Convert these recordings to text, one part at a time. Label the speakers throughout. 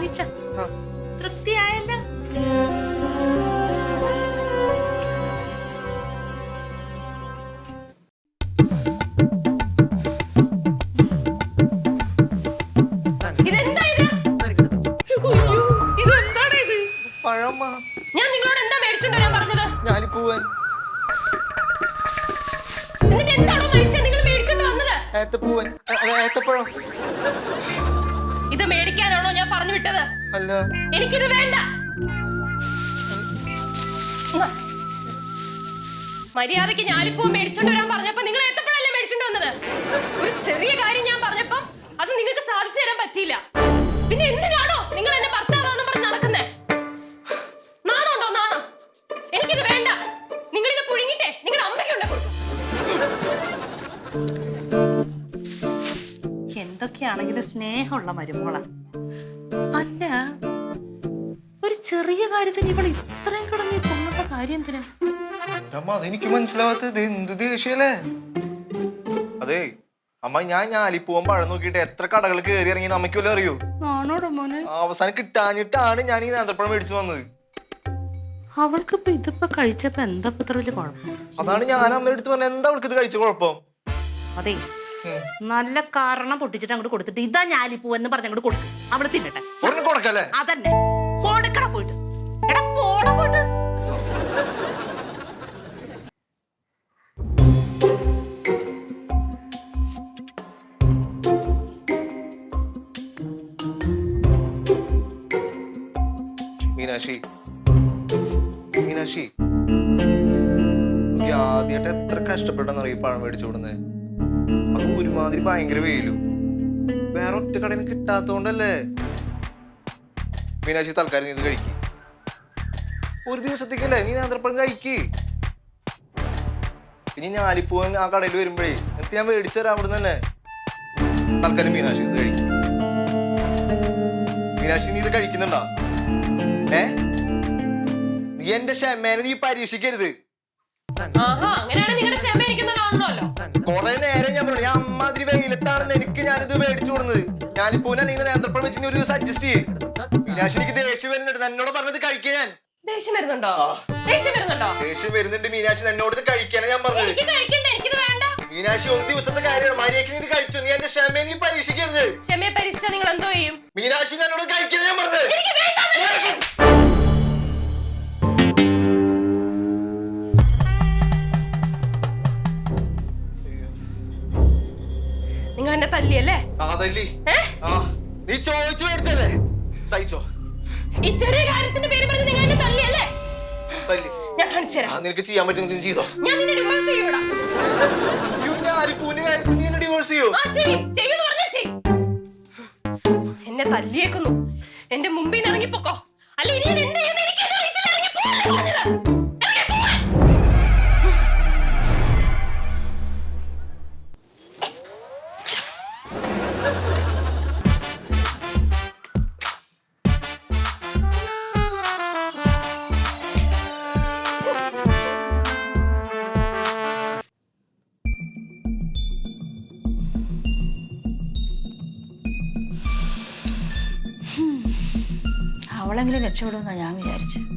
Speaker 1: വാങ്ങിച്ച തൃപ്തിയായല്ല.
Speaker 2: ഞാൻ നിങ്ങളോട് എന്താ പറഞ്ഞത്?
Speaker 3: ഏത്തപ്പൂവൻ. അല്ല, ഏത്തപ്പഴം.
Speaker 2: ഇത് മേടിക്കാനാണോ ഞാൻ പറഞ്ഞു വിട്ടത്?
Speaker 3: അല്ല.
Speaker 2: എനിക്കിത് വേണ്ട. മര്യാദയ്ക്ക് ഞാലിപ്പൂ മേടിച്ചോണ്ട് വരാൻ പറഞ്ഞപ്പോ
Speaker 1: എന്തൊക്കെയാണെങ്കിലും സ്നേഹമുള്ള മരുമോള. അല്ല ഒരു ചെറിയ കാര്യത്തിന് ഇവൾ ഇത്രയും കിടന്ന് തുള്ളേണ്ട കാര്യം എന്തിനാ?
Speaker 3: അമ്മ അതെനിക്ക് മനസ്സിലാവാത്തത് എന്ത് ദേഷ്യല്ലേ? അതെ അമ്മ ഞാൻ ഞാലിപ്പൂവൻ പഴം നോക്കിയിട്ട് എത്ര കടകൾ കയറി ഇറങ്ങി നമുക്ക് അറിയൂ?
Speaker 1: ആണോടോ മോനെ?
Speaker 3: അവസാനം കിട്ടാഞ്ഞിട്ടാണ് ഞാൻ ഈ നേന്ത്രപ്പഴം മേടിച്ചു വന്നത്.
Speaker 1: അവൾക്ക് ഇപ്പൊ ഇതിപ്പോ കഴിച്ചപ്പോ എന്താ ഇത്ര വലിയ കുഴപ്പം?
Speaker 3: അതാണ് ഞാൻ അമ്മയുടെ അടുത്ത് പറഞ്ഞത്. എന്താ അവൾക്ക് ഇത് കഴിച്ച കുഴപ്പം?
Speaker 1: അതെ. നല്ല കാരണം പൊട്ടിച്ചിട്ട് അങ്ങോട്ട് കൊടുത്തിട്ട് ഇതാ ഞാലിപ്പൂ എന്ന് പറഞ്ഞ് അങ്ങോട്ട് കൊടുക്കും. അവിടെ തിന്നട്ടെ.
Speaker 3: കൊടുക്കല്ലേ?
Speaker 1: അതന്നെ. കൊടുക്കണ പോയിട്ട്. എടാ പോട പോയിട്ട്.
Speaker 3: മീനാക്ഷി. മീനാക്ഷി. ആദ്യമായിട്ട് എത്ര കഷ്ടപ്പെട്ടെന്ന് അറിയും പഴം മേടിച്ചു കൊടുന്നത് അത് ഒരുമാതിരി ഭയങ്കര വെയിലും. വേറെ ഒറ്റ കടയിൽ കിട്ടാത്തോണ്ടല്ലേ? മീനാക്ഷി തൽക്കാലം നീ ഇത് കഴിക്ക്. ഒരു ദിവസത്തേക്കല്ലേ? നീ നേന്ത്രപ്പഴം കഴിക്ക്. ഇനി ഞാലിപ്പൂവൻ ആ കടയിൽ വരുമ്പോഴേ എനിക്ക് ഞാൻ മേടിച്ചു തരാം അവിടെ തന്നെ. തൽക്കാലം മീനാക്ഷി ഇത് കഴിക്കും. മീനാക്ഷി നീ ഇത് കഴിക്കുന്നുണ്ടോ? ഏ? നീ എന്റെ ക്ഷമേനെ നീ പരീക്ഷിക്കരുത്.
Speaker 2: അങ്ങനെയാണ് നിങ്ങളുടെ
Speaker 3: കൊറേ നേരം ഞാൻ പറഞ്ഞു ഞാൻ അമ്മാതിരി വെയിലത്താണെന്ന് എനിക്ക് ഞാനിത് മേടിച്ചു കൊടുന്നത് ഞാനിപ്പോ അല്ലെങ്കിൽ നേന്ത്രപ്പഴം വെച്ച് ഒരു ദിവസം അഡ്ജസ്റ്റ് ചെയ്യും. വിനാശ് എനിക്ക് ദേഷ്യം വരുന്നുണ്ട് എന്നോട് പറഞ്ഞത് കഴിക്കാൻ. ഞാൻ
Speaker 2: ദേഷ്യം വരുന്നുണ്ടോ? ദേഷ്യം വരുന്നുണ്ടോ?
Speaker 3: ദേഷ്യം വരുന്നുണ്ട് മീനാക്ഷി എന്നോട് ഇത് കഴിക്കാനാ ഞാൻ പറഞ്ഞത്. മീനാക്ഷി ഒരു ദിവസത്തെ കാര്യമാണ്. മര്യാദയ്ക്ക് നീ ഇത് കഴിച്ചു? നീ എന്റെ ക്ഷമയെ നീ പരീക്ഷിക്കരുത്.
Speaker 2: ക്ഷമയെ പരീക്ഷിച്ചാൽ നിങ്ങൾ എന്തോ ചെയ്യും?
Speaker 3: മീനാക്ഷി എന്നോട് കഴിക്കാൻ ഞാൻ പറഞ്ഞത്. തല്ലി. നീ ചോദിച്ചു മേടിച്ചല്ലേ? സഹിച്ചോ.
Speaker 2: ഈ ചെറിയ കാര്യത്തിന്റെ പേര് പറഞ്ഞ് നിങ്ങൾ എന്നെ തല്ലിയല്ലേ?
Speaker 3: തല്ലി.
Speaker 2: ഞാൻ കാണിച്ചു
Speaker 3: ആ
Speaker 2: തരാം
Speaker 3: നിനക്ക് ചെയ്യാൻ പറ്റുന്ന നീ ചെയ്തോ.
Speaker 2: ഞാൻ നിന്നെ ഡിവോഴ്സ് ചെയ്യൂടാ
Speaker 3: കാര്യത്തിൽ നീ എന്നെ ഡിവോഴ്സ് ചെയ്യോ?
Speaker 2: ആ ചെയ്യും. ചെയ്യുന്നു പറഞ്ഞാ ചെയ്യും. എന്നെ തല്ലിയേക്കുന്നു. എന്റെ മുമ്പിൽ ഇറങ്ങിപ്പോക്കോ. അല്ല ഇനി ഞാൻ എന്ത് ചെയ്യുമെന്ന്
Speaker 4: അവളെങ്കിലും രക്ഷപ്പെടുമെന്നാ ഞാൻ വിചാരിച്ചു. മീനാക്ഷിയാ.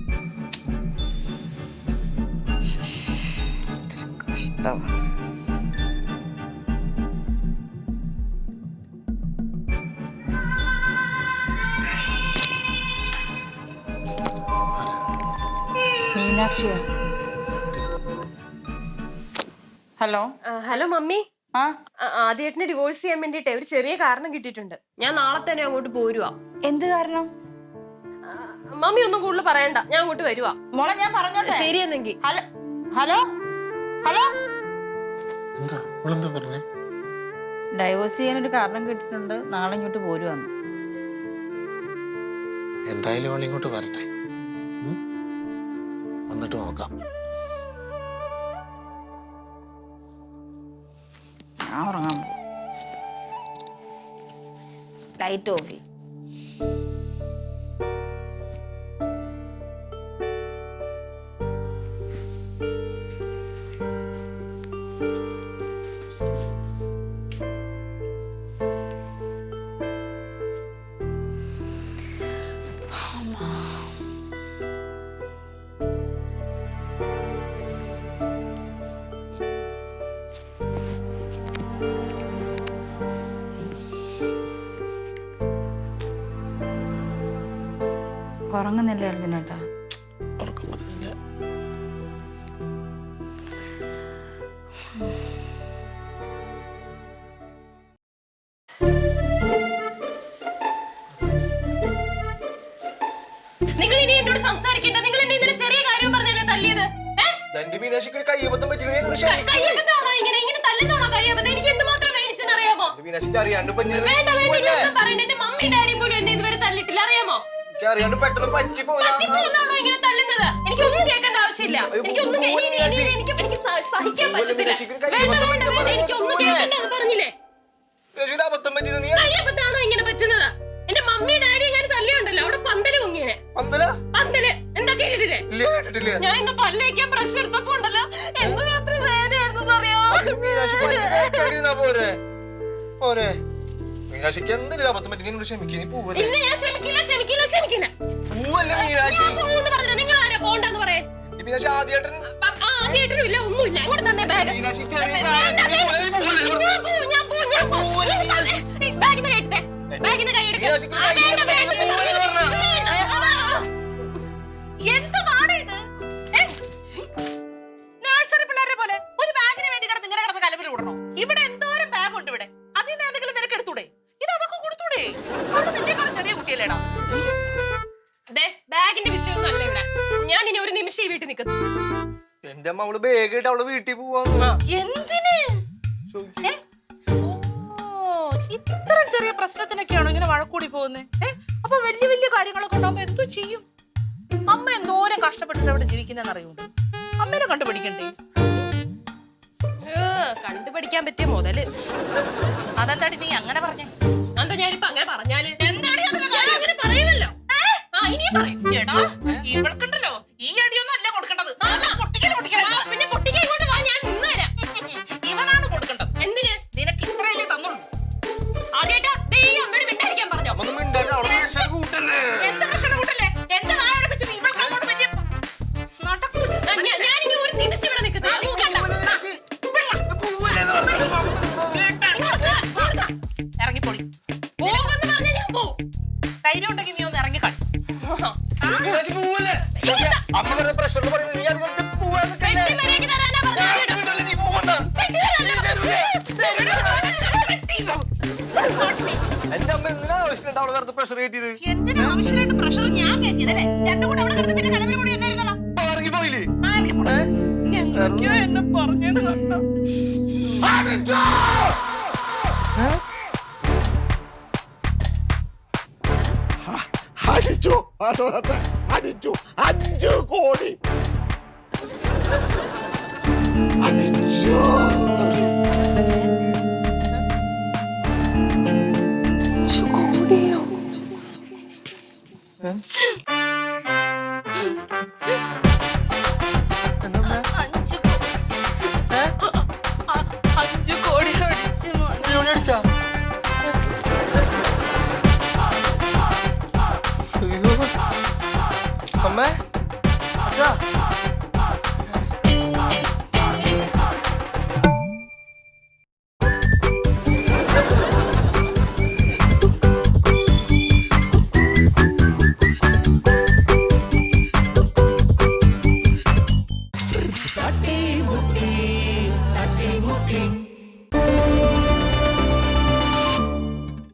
Speaker 4: ഹലോ?
Speaker 2: Hello mummy.
Speaker 4: ആ?
Speaker 2: ആദ്യേട്ടനെ ഡിവോഴ്സ് ചെയ്യാൻ വേണ്ടിട്ട് ഒരു ചെറിയ കാരണം കിട്ടിയിട്ടുണ്ട്. ഞാൻ നാളെ തന്നെ അങ്ങോട്ട് പോരുവാ.
Speaker 4: എന്ത് കാരണം?
Speaker 2: മമ്മി ഒന്നും കൂടുതൽ പറയണ്ട. ഞാൻ അങ്ങോട്ട് വരുവാ.
Speaker 4: മോളെ ഞാൻ പറഞ്ഞോട്ടെ?
Speaker 2: ശരി എന്നെങ്കിൽ
Speaker 4: ഹലോ ഹലോ? ഹലോ?
Speaker 3: എന്താ? പറഞ്ഞേ?
Speaker 4: ഡൈവോഴ്സ് ചെയ്യാൻ ഒരു കാരണം കിട്ടിട്ടുണ്ട്. നാളെ ഇങ്ങോട്ട് പോരുവാന്ന്.
Speaker 5: എന്തായാലും അവൾ ഇങ്ങോട്ട് വരട്ടെ? വന്നിട്ട് നോക്കാം.
Speaker 4: ഞാൻ ഉറങ്ങാൻ പോകും ലൈറ്റ് ഓഫ് ചെയ്യും. ഉറങ്ങുന്നില്ല അർജുനേട്ടാ?
Speaker 5: ഉറക്കം വരുന്നില്ല
Speaker 2: നിങ്ങൾ ഇനി എന്നോട് സംസാരിക്കേണ്ട. നിങ്ങൾ എന്നെ ഇന്നലെ ചെറിയ കാര്യം പറഞ്ഞല്ലേ തല്ലിയത്?
Speaker 3: മീനാക്ഷിക്ക് ഒരു കയ്യബദ്ധം.
Speaker 2: കയ്യബദ്ധമാണോ ഇങ്ങനെ? ഇങ്ങനെ തല്ലുന്നതാണോ കയ്യബദ്ധം? എനിക്ക് എന്തുമാത്രം വേദിച്ചെന്ന് അറിയാമോ?
Speaker 3: എന്റെ മീനാക്ഷിക്ക് അറിയാണ്ട്
Speaker 2: വേണ്ട വേണ്ട ഇനി ഒന്നും പറയണ്ട. എന്റെ മമ്മി ഡാഡി പോലും എന്നെ ഇതുവരെ തല്ലിട്ടില്ല. അറിയാമോ?
Speaker 3: അറിയാണ്ട് പെട്ടെന്ന് പറ്റിപ്പോയി
Speaker 2: പറ്റിപ്പോന്നാണോ ഇങ്ങനെ തല്ലുന്നത്? എനിക്കൊന്നും കേൾക്കേണ്ട ആവശ്യമില്ല. എനിക്കൊന്നും കേ- ഇനി- ഇനി- ഇനി എനിക്ക് എനിക്ക് സ- സഹിക്കാൻ പറ്റത്തില്ല. വേണ്ട വേണ്ട വേണ്ട. എനിക്കൊന്നും കേൾക്കണ്ട എന്ന് പറഞ്ഞില്ലേ?
Speaker 3: മീനാക്ഷിയുടെ അബദ്ധം പറ്റിയത് നീ
Speaker 2: കയ്യബദ്ധാണോ ഇങ്ങനെ പറ്റുന്നത്? എന്റെ മമ്മി ഡാഡി എങ്ങനെ തല്ലിയുണ്ടല്ലോ അവിടെ പന്തൽ പൊങ്ങിയനെ
Speaker 3: പന്തല?
Speaker 2: പന്തൽ. എന്താ കേട്ടിട്ടില്ലേ?
Speaker 3: ഇല്ല കേട്ടിട്ടില്ല.
Speaker 2: ഞാൻ ഇന്ന് പല്ലേക്കാൻ പ്രഷർ എടുത്തപ്പോ ഉണ്ടല്ലോ. എന്ത് വേദനയായിരുന്നു അറിയോ?
Speaker 3: അത് മീനാക്ഷി പല്ല് തേച്ചോണ്ടിരുന്നാ പോരെ. പോരെ. മീനാക്ഷിക്ക് എന്തെങ്കിലും അബദ്ധം പറ്റി നിന്നോട് ക്ഷമിക്കുക നീ പോവല്ലേ.
Speaker 2: ഇല്ല ഞാൻ ക്ഷമിക്കില്ല ക്ഷമിക്കില്ല.
Speaker 3: മീനാക്ഷി ആദ്യമായിട്ട്
Speaker 2: ആദ്യമായിട്ടും ഇല്ല ഒന്നുമില്ല. അങ്ങോട്ട് തന്നെ ബാഗ്
Speaker 3: മീനാക്ഷി ചെറിയ കാര്യം. നീ പോവല്ലേ? നീ പോവല്ലേ ഇവിടുന്ന്?
Speaker 2: ഞാൻ പോവും ഞാൻ പോവും. ഞാൻ പോവും ബാഗിന്ന് കൈ എടുത്തേ. ബാഗിന്ന് കൈ എടുക്ക്.
Speaker 3: മീനാക്ഷിക്ക്
Speaker 2: ആ,
Speaker 3: കൈ
Speaker 2: വേണ്ട,
Speaker 3: എടുത്ത് എന്റെ അമ്മ അവൾ ബേഗായിട്ട് ഇട്ട് അവൾ വീട്ടിൽ പോവാന്ന്.
Speaker 1: എന്തിന്. ഏ? ഓ ഇത്ര ചെറിയ പ്രശ്നത്തിനൊക്കെയാണോ ഇങ്ങനെ വഴക്കൂടി പോകുന്നത് അപ്പൊ വലിയ വലിയ കാര്യങ്ങളൊക്കെ ഉണ്ടാവുമ്പോ എന്തോ ചെയ്യും? അമ്മ എന്തോരം കഷ്ടപ്പെട്ടിട്ട് അവിടെ ജീവിക്കുന്നതെന്ന് അറിയൂണ്ട് അമ്മേനെ കണ്ടുപിടിക്കണ്ടേ?
Speaker 2: കണ്ടുപിടിക്കാൻ കണ്ടുപഠിക്കാൻ പറ്റിയ മുതൽ.
Speaker 1: അതെന്താടി നീ അങ്ങനെ പറഞ്ഞേ?
Speaker 2: എന്താ ഞാനിപ്പോ അങ്ങനെ പറഞ്ഞാൽ?
Speaker 1: എന്താടി
Speaker 2: ഞാൻ അങ്ങനെ പറയുമല്ലോ. ആ ഇനിയും പറയും.
Speaker 1: എടാ ഇവൾക്കുണ്ടല്ലോ ധൈര്യം ഉണ്ടെങ്കിൽ നീ ഒന്ന്
Speaker 3: ഇറങ്ങി നോക്കിയേ, അമ്മ വെറുതെ പ്രഷർ പറയുന്നത് നീ അതുകൊണ്ട് എന്റെ അമ്മ എന്തിനാ ആവശ്യമുണ്ട് അവൾ വെറുതെ പ്രഷർ കയറ്റിയത്?
Speaker 1: എന്തിനാ ആവശ്യമായിട്ട് പ്രഷർ ഞാൻ കയറ്റിയതല്ലേ? രണ്ടും കൂടെ അവിടെ കിടന്ന് പിന്നെ കലവിൽ കൂടി
Speaker 3: ഇറങ്ങി പോയില്ലേ?
Speaker 1: എന്തൊക്കെയോ എന്നെ പറഞ്ഞത്.